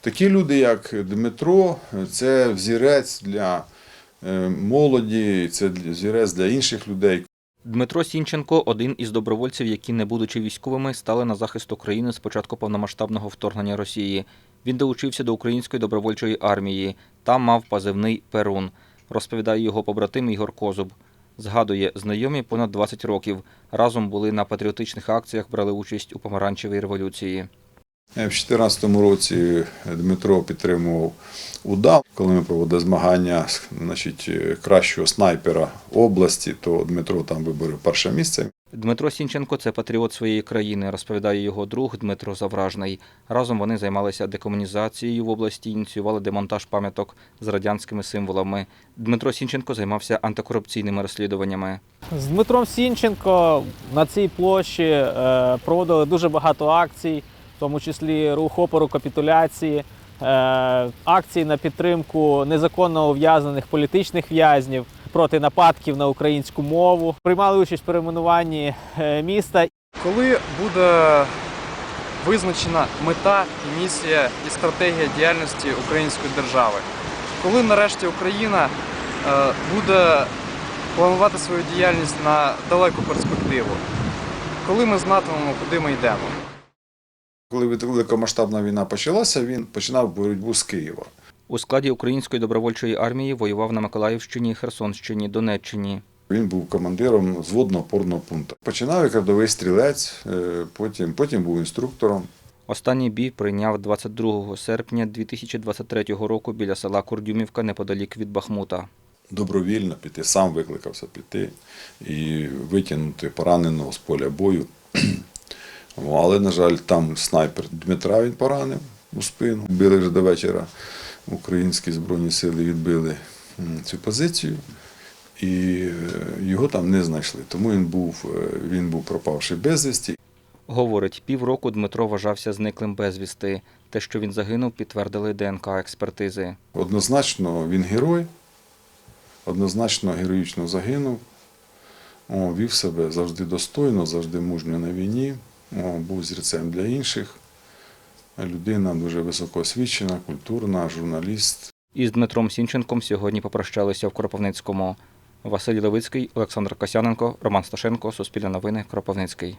Такі люди, як Дмитро, це взірець для е, молоді, це взірець для інших людей. Дмитро Сінченко один із добровольців, які, не будучи військовими, стали на захист України з початку повномасштабного вторгнення Росії. Він долучився до української добровольчої армії. Там мав позивний Перун. Розповідає його побратим Ігор Козуб. Згадує, знайомі понад 20 років. Разом були на патріотичних акціях, брали участь у помаранчевій революції. Е, В 2014 році Дмитро підтримував УДА. Коли ми проводили змагання значить, е, кращого снайпера області, то Дмитро там виборів перше місце. Дмитро Сінченко це патріот своєї країни, розповідає його друг Дмитро Завражний. Разом вони займалися декомунізацією в області, ініціювали демонтаж пам'яток з радянськими символами. Дмитро Сінченко займався антикорупційними розслідуваннями. З Дмитром Сінченко на цій площі е, проводили дуже багато акцій, тому числі рух опору капітуляції, е, акції на підтримку незаконно ув'язнених політичних в'язнів проти нападків на українську мову. Приймали участь в перейменуванні е, міста. Коли буде визначена мета місія і стратегія діяльності української держави, коли нарешті Україна е, буде планувати свою діяльність на далеку перспективу, коли ми знатимемо, куди ми йдемо. Коли великомасштабна війна почалася, він починав боротьбу з Києва. У складі української добровольчої армії воював на Миколаївщині, Херсонщині, Донеччині. Він був командиром зводно-опорного пункту. Починав як рядовий стрілець, е, потім, потім був інструктором. Останній бій прийняв 22 серпня 2023 року біля села Курдюмівка неподалік від Бахмута. Добровільно піти, сам викликався піти і витягнути пораненого з поля бою. О, Але, на жаль, там снайпер Дмитра він поранив у спину. Били вже до вечора. Українські збройні сили відбили цю позицію, і е, його там не знайшли. Тому він був, е, він був пропавший безвісті. Говорить, півроку Дмитро вважався зниклим безвісти. Те, що він загинув, підтвердили ДНК-експертизи. Однозначно він герой, однозначно героїчно загинув. О, вів себе завжди достойно, завжди мужньо на війні, був зірцем для інших. Людина дуже високоосвічена, культурна, журналіст. Із Дмитром Сінченком сьогодні попрощалися в Кропивницькому. Василь Левицький, Олександр Косяненко, Роман Сташенко, Суспільне новини, Кропивницький.